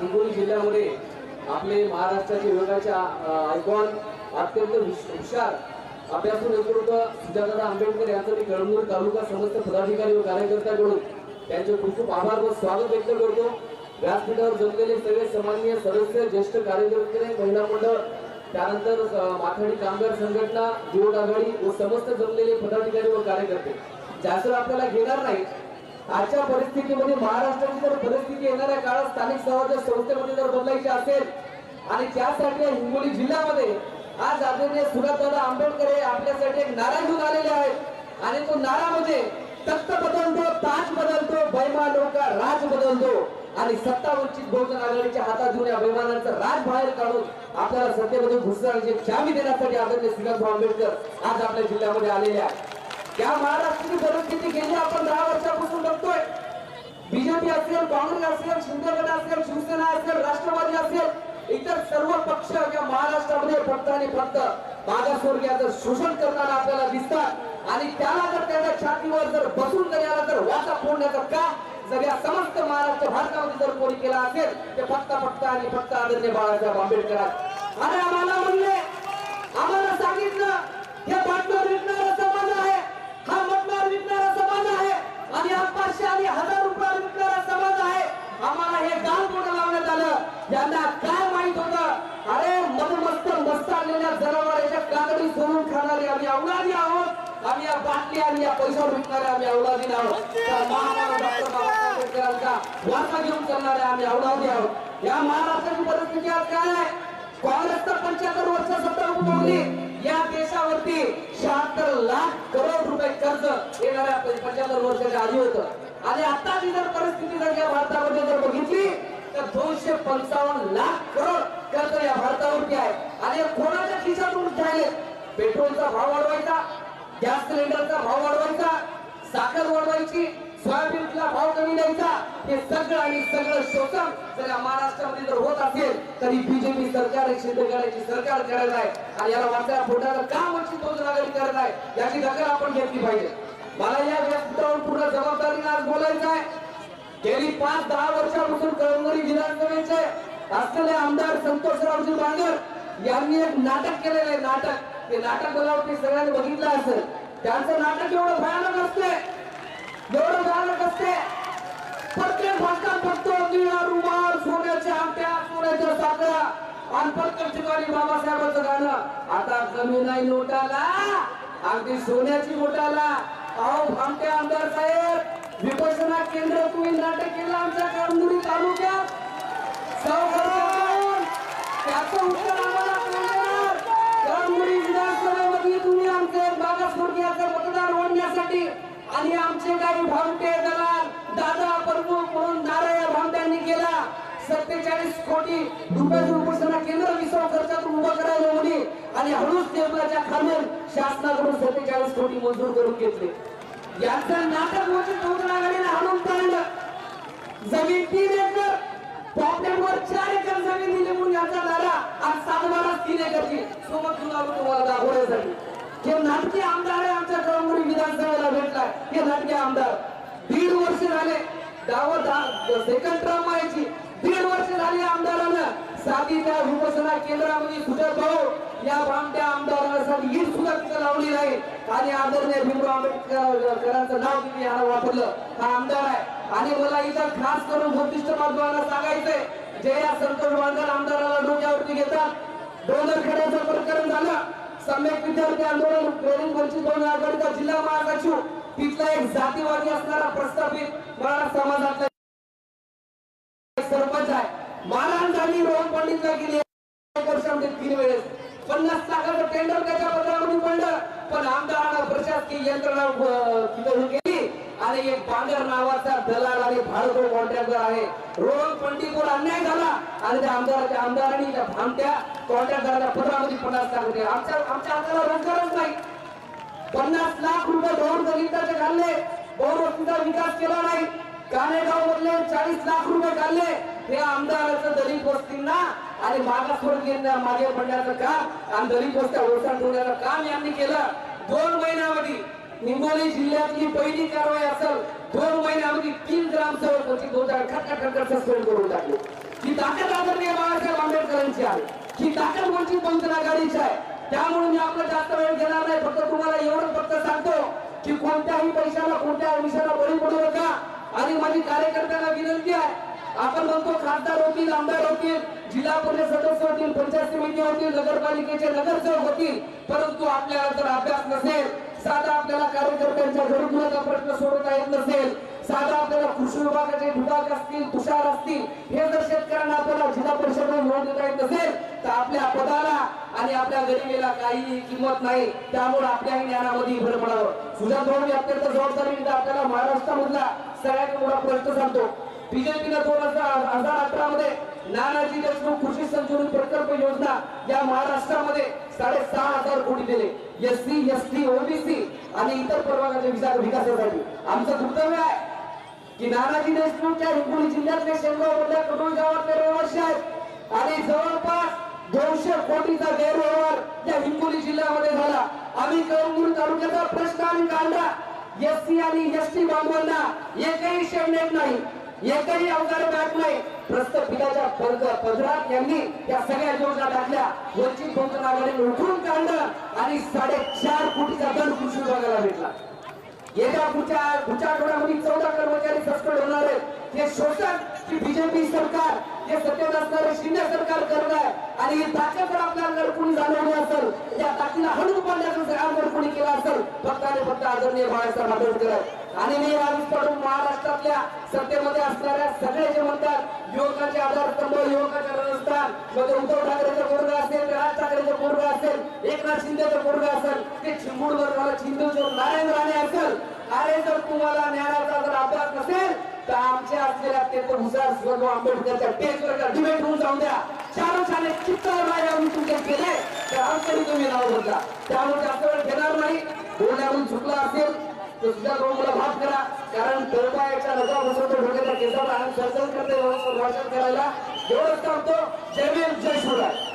हिंगोली जिल्ह्यामध्ये आपले महाराष्ट्राचे विभागाच्या आयकॉन अत्यंत हुश- हुशार अभ्यासू नेतृत्व सुजातादा आंबेडकर यांचं मी कळमनूर तालुका समस्त पदाधिकारी व कार्यकर्त्याकडून त्यांचे खूप खूप आभार व स्वागत व्यक्त करतो. व्यासपीठावर जमलेले सगळे सामान्य सदस्य ज्येष्ठ कार्यकर्ते महिला मंडळ त्यानंतर माथाडी कामगार संघटना युवक आघाडी व समस्त जमलेले पदाधिकारी व कार्यकर्ते. जास्त आपल्याला घेणार नाही आजच्या परिस्थितीमध्ये महाराष्ट्राची जर परिस्थिती येणाऱ्या काळात स्थानिक स्वराज्य संस्थेमध्ये जर बदलायची असेल आणि त्यासाठी हिंगोली जिल्ह्यामध्ये आज आदरणीय सुरतदादा आंबेडकर हे आपल्यासाठी एक नारा घेऊन आलेले आहेत. आणि तो नारा म्हणजे तख्त बदलतो ताज बदलतो बैमा लोका राज बदलतो. आणि सत्ता वंचित बहुजन आघाडीच्या हातात घेऊन या बैमानांचं राज बाहेर काढून आपल्याला सत्तेमध्ये घुसण्याची चावी देण्यासाठी आदरणीय श्रीकांत आंबेडकर आज आपल्या जिल्ह्यामध्ये आलेले आहेत. या महाराष्ट्राची परिस्थिती गेली आपण दहा वर्षापासून बघतोय. बीजेपी असेल काँग्रेस असेल शिंदेगड असेल शिवसेना असेल राष्ट्रवादी असेल इतर सर्व पक्ष या महाराष्ट्रामध्ये फक्त आणि फक्त मागासवर्गीयाचं शोषण करताना आपल्याला दिसतात आणि त्याला जर त्याच्या छातीवर जर बसून जर याला जर वाचा फोडण्याचं का जर या समस्त महाराष्ट्र भारतामध्ये जर कोणी केला असेल ते फक्त फक्त आणि फक्त आदरणीय बाळासाहेब आंबेडकर अरे आम्हाला म्हणले आम्हाला सांगितलं हे बाटलं विकणारा समाज आहे हा मटणार विकणारा समाज आहे आणि हा पाचशे आणि हजार रुपयाला विकणारा समाज आहे आम्हाला हे गाव कोणा लावण्यात आलं यांना काय माहीत होतं अरे मधमस्त मस्त आलेल्या जनावरांच्या कातडी सोडून खाणारे आम्ही अवलादी आहोत. आम्ही या बाटली आणि या पैशावर विकणारे आम्ही अवलादी आहोत. तर वारसा घेऊन चालणारे आम्ही अवलादी आहोत. या महाराष्ट्राची परिस्थिती आज काय आहे? काँग्रेसचा पंच्याहत्तर वर्ष सत्ता उपभोगली या देशावरती शहात्तर लाख करोड रुपये कर्ज येणाऱ्या पंच्याहत्तर वर्षाच्या आधी होतं. आणि आताची जर परिस्थिती जर या भारतामध्ये जर बघितली तर दोनशे पंचावन्न लाख करोड कर्ज या भारतावरती आहे. आणि कोणाच्या खिशातून झाले? पेट्रोलचा भाव वाढवायचा गॅस सिलेंडरचा भाव वाढवायचा साखर वाढवायची सोयाबीनला भाव कमी द्यायचा हे सगळं आणि सगळं शोषण जर या महाराष्ट्रामध्ये जर होत असेल तरी बीजेपी सरकार एक सरकार करत आहे. आणि याला वाटत्या पोटाला का वंचित बहुजन आघाडी करत आहे? याची दखल आपण घेतली पाहिजे. मला या व्यासपीठावर पूर्ण जबाबदारीने आज बोलायचं आहे. गेली पाच दहा वर्षापासून कळमनुरी विधानसभेचे असलेले आमदार संतोषरावजी बांगर यांनी एक नाटक केलेलं आहे नाटक. ते नाटक मला सगळ्यांनी बघितलं असेल. त्यांचं नाटक एवढं भयानक असते. एवढं भयानक असते. प्रत्येक भाषणात बघतो निळा रुमाल सोन्याच्या आमट्या सोन्याच्या साखळ्या आणि प्रत्येक ठिकाणी बाबासाहेबांचं गाणं. आता कमी नाही नोटाला अगदी सोन्याची नोटाला. अहो भामटे आमदार साहेब विपसना केंद्र तुम्ही नाटक केलं आमच्या कळमुरी तालुक्यात. सावकाराकडून त्याचं उत्तर आम्हाला कळमुरी विधानसभेमध्ये तुम्ही आमचे मागासवर्गीयाचं मतदान ओढण्यासाठी आणि आमचे काही भामटे दलाल दादा प्रमुख म्हणून नारायण भामट्यांनी केला. सत्तेचाळीस कोटी रुपयाची उपोषणा केंद्र विसव खर्चातून उभं करायला म्हणे आणि हळूच टेबलाच्या खालून शासनाकडून सत्तेचाळीस कोटी मंजूर करून घेतले. यांचं नाटक वंचित बहुजन आघाडीने हाणून पाडलं जमीन तीन एकर. प्रॉब्लेमवर चार एकर जमीन दिली म्हणून यांचा दारा आज सातबारा तीन एकरची. सोबत घेऊन आलो तुम्हाला दाखवण्यासाठी. हे नाटके आमदार आहे आमच्या कळमुरी विधानसभेला भेटलाय. हे नाटके आमदार. दीड वर्ष झाले. गावात सेकंड टर्म व्हायची दीड वर्ष झाली आमदारानं. साधी त्या विपसना केंद्रामध्ये सुजय भाऊ या भामट्या आमदारांसाठी ईट सुद्धा तिथं लावली नाही. आणि आदरणीय भीमराव आंबेडकरांचं नाव तिथे यानं वापरलं. हा आमदार आहे. आणि मला इथं खास करून बुद्धिस्ट बांधवांना सांगायचंय जे या संतोष बांधर आमदाराला डोक्यावरती घेतात. डोंगर खेड्याचं प्रकरण झालं. सम्यक विद्यार्थी आंदोलन प्रेरित वंचित दोन आघाडीचा जिल्हा महासचिव तिथला एक जातीवादी असणारा प्रस्थापित मराठा समाजातला सरपंच रोहन पंडितला गेली एक वर्षामध्ये म्हणजे तीन वेळेस. पन्नास लाखाचं टेंडर त्याच्या पत्रामध्ये पडलं. पण आमदारानं प्रशासकीय यंत्रणा तिथून गेली आणि एक बांगर नावाचा दलाल आणि भाडको कॉन्ट्रॅक्टर आहे. रोहन पंडितवर अन्याय झाला. आणि त्या आमदाराच्या आमदारांनी त्या भामट्या कॉन्ट्रॅक्टरच्या पत्रामध्ये पन्नास लाख रुपये. आमच्या आमच्या हाताला रोजगारच नाही. पन्नास लाख रुपये दोन दलिताचे घालले. दोन बहुवस्तीचा विकास केला नाही. कानेगाव मधल्या चाळीस लाख रुपये काढले. हे आमदाराचं दलित वस्तींना आणि मागासवर्गीयांना मागे पडण्याचं काम आणि दलित वस्त्या ओळखा ठेवण्याचं काम यांनी केलं. दोन महिन्यामध्ये हिंगोली जिल्ह्यातली पहिली कारवाई असेल दोन महिन्यामध्ये तीन ग्रामसेवक दोन बहुजन खटखट खटखट सस्पेंड करून टाकले. ही ताकद आदरणीय बाळासाहेब आंबेडकरांची आहे ही ताकद वंचित बहुजन आघाडीची आहे त्यामुळे मी आपला जास्त वेळ घेणार नाही. फक्त तुम्हाला एवढं फक्त सांगतो की कोणत्याही पैशाला कोणत्या विषयाला बळी पडू नका. आणि माझी कार्यकर्त्यांना विनंती आहे. आपण म्हणतो खासदार होतील आमदार होतील जिल्हा परिषद सदस्य होतील पंचायत समिती होतील नगरपालिकेचे नगरसेवक होतील. परंतु आपल्याला जर अभ्यास नसेल साधा आपल्याला कार्यकर्त्यांच्या घरकुलाचा प्रश्न सोडवता येत नसेल साधा आपल्याला कृषी विभागाचे विभाग असतील तुषार असतील हे जर शेतकऱ्यांना आपल्याला जिल्हा परिषदेला निवडून देता येत नसेल तर आपल्या पदाला आणि आपल्या गरिबीला काहीही किंमत नाही. त्यामुळे आपल्याही ज्ञानामध्ये भर पडावं. सुजात भाऊ मी अत्यंत जबाबदारीने आपल्याला महाराष्ट्रामधला सगळ्यात मोठा प्रश्न सांगतो. बीजेपीनं दोन हजार हजार अठरा मध्ये नानाजी देशमुख कृषी संशोधन प्रकल्प योजना या महाराष्ट्रामध्ये साडेसहा हजार कोटी दिले. S C S T OBC आणि इतर प्रभागाच्या विचार विकासासाठी. आमचं कर्तव्य आहे की नानाजी देशमुख या हिंगोली जिल्ह्यातले शेंगाव मधल्या कडोळ गावातले रहिवासी आहेत. आणि जवळपास दोनशे कोटीचा गैरव्यवहार या हिंगोली जिल्ह्यामध्ये झाला. आम्ही कळमनुरी तालुक्याचा प्रश्न आम्ही काढला एस सी आणि एस टी बांधवांना एकही शेड नाही एकही अवजार बॅग नाही. प्रस्थापिताच्या पदरात यांनी या सगळ्या योजना टाकल्या वंचित बहुजन आघाडीने उठून काढलं आणि साडेचार कोटीचा दर कृषी विभागाला भेटला. येत्या पुढच्या पुढच्या आठवड्यामध्ये चौदा कर्मचारी सस्पेंड होणार आहेत. हे शोषण की बीजेपी सरकार हे सत्तेत असणारे शिंदे सरकार करत आहे. आणि ही ताकद जर आपल्याला कोणी जाणवली असेल या ताकीला हळून पाडण्याचं काम जर कोणी केलं असेल फक्त आदरणीय बाळासाहेब आंबेडकर आणि मी यावेळी पडून महाराष्ट्रातल्या सत्तेमध्ये असणाऱ्या सगळे जे म्हणतात युवकाचे आधारस्तंभ युवकाचे रणस्थानमध्ये उद्धव ठाकरेचा पोरग असेल राज ठाकरेचा पोरग असेल एकनाथ शिंदेचा पोरग असेल ते चिंबूडवर झालं चिंदूरवर नारायण राणे असेल अरे जर तुम्हाला ज्ञानाचा जर अभ्यास नसेल तर आमचे असलेल्या अत्यंत हुशार शिवराव आंबेडकरच्या टेस्टवरच्या डिबेट होऊन जाऊन द्या. छान छान चित्तावर राजा तुमचे केले. त्या अडचणी तुम्ही लावत होता त्यामुळे जास्त वेळ घेणार नाही. बोलण्यावरून चुकला असेल तर सुद्धा दोन मला माफ करा. कारण तळपायाच्या नजरा बसवतो डोक्याच्या केसाला आणि सर्जन करते भाषण करायला. एवढंच सांगतो. जय भीम जय शिवराय.